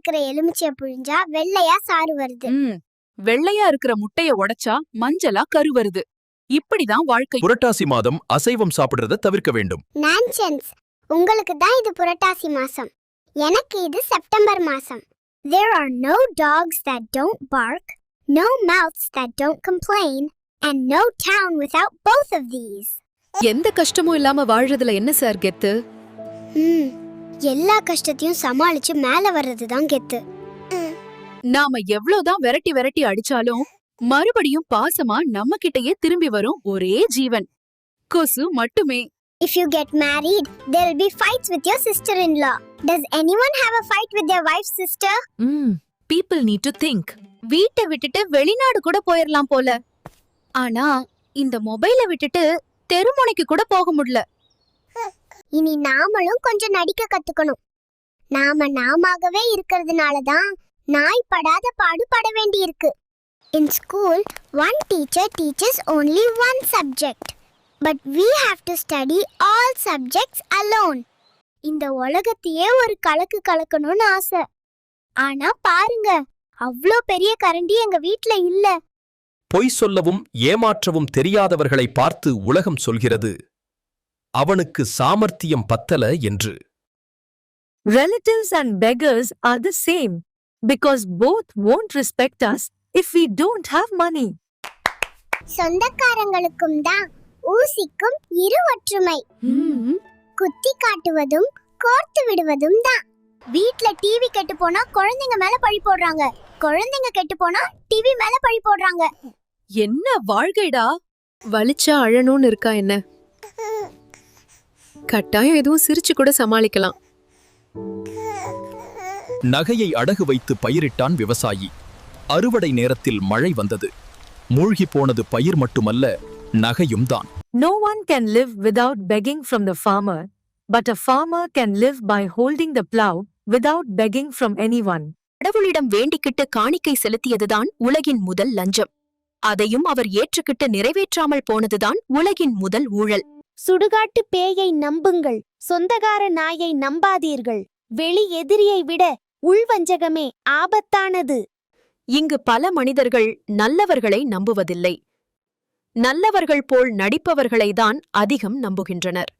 இருக்கிற எலுமிச்சைய புழிஞ்சா வெள்ளையா சாறு வருது. ம். வெள்ளையா இருக்கிற முட்டைய உடைச்சா மஞ்சளா கரு வருது. இப்படிதான் வாழ்க்கை. புரட்டாசி மாதம் அசைவம் சாப்பிடுறத தவிர்க்க வேண்டும். நான்சென்ஸ் உங்களுக்கு தான் இது புரட்டாசி மாசம். எனக்கு இது செப்டம்பர் மாசம். There are no dogs that don't bark, no mouths that don't complain, and no town without both of these. எந்த கஷ்டமும் இல்லாம வாழ்றதுல என்ன சார் கெத்து? ம். எல்லா கஷ்டத்தையும் சமாளிச்சு மேல வர்றது தான் கெத்து. நாம எவ்வளவுதான் விரட்டி விரட்டி அடிச்சாலும் மறுபடியும் பாசமா நம்ம கிட்டயே திரும்பி வரும் ஒரே ஜீவன். கொசு மட்டுமே. If you get married, there'll be fights with your sister-in-law. Does anyone have a fight with their wife's sister? Hmm people need to think வீட்டை விட்டுட்டு வெளிநாடு கூட போயிரலாம் போல. ஆனா இந்த மொபைலை விட்டுட்டு தெருமுனைக்கு கூட போக முடியல. இனி நாமளும் கொஞ்சம் நடிக்க கத்துக்கணும். நாம நாமாகவே இருக்கிறதுனால தான் நாய் படாத பாடு பட வேண்டியிருக்கு. In school one teacher teachers only one subject but we have to study all subjects alone இந்த உலகத்தையே ஒரு கலக்கு கலக்கணும்னு ஆசை. ஆனா பாருங்க அவ்வளோ பெரிய கரண்டி எங்க வீட்ல இல்ல. பொய் சொல்லவும் ஏமாற்றவும் தெரியாதவர்களை பார்த்து உலகம் சொல்கிறது. அவனுக்கு சாமர்த்தியம் பத்தல என்று. Relatives and beggars are the same because both won't respect us if we don't have money. சொந்தக்காரங்களுக்கும் தான் ஊசிக்கும் இரு ஒற்றுமை குத்தி காட்டுவதும் கோர்த்து விடுவதும் தான். வீட்ல டிவி கெட்டு போனா குழந்தைங்க மேல பழி போடுறாங்க. குழந்தைங்க கெட்டு போனா டிவி மேல பழி போடுறாங்க. என்ன வாழ்க்கைடா? வலிச்சா அழணும்னு இருக்கா என்ன? கட்டாயம் எதுவும் சிரிச்சு கூட சமாளிக்கலாம். நகையை அடகு வைத்து பயிரிட்டான் விவசாயி. அறுவடை நேரத்தில் மழை வந்தது. மூழ்கி போனது பயிர் மட்டுமல்ல நகையும் தான். No one can live without begging from the farmer, but a farmer can live by holding the plow without begging from anyone. கடவுளிடம் வேண்டிக்கிட்டு காணிக்கை செலுத்தியதுதான் உலகின் முதல் லஞ்சம். அதையும் அவர் ஏற்றுக்கிட்டு நிறைவேற்றாமல் போனதுதான் உலகின் முதல் ஊழல். சுடுகாட்டு பேயை நம்புங்கள் சொந்தகார நாயை நம்பாதீர்கள். வெளி எதிரியை விட உள்வஞ்சகமே ஆபத்தானது. இங்கு பல மனிதர்கள் நல்லவர்களை நம்புவதில்லை. நல்லவர்கள் போல் நடிப்பவர்களைதான் அதிகம் நம்புகின்றனர்.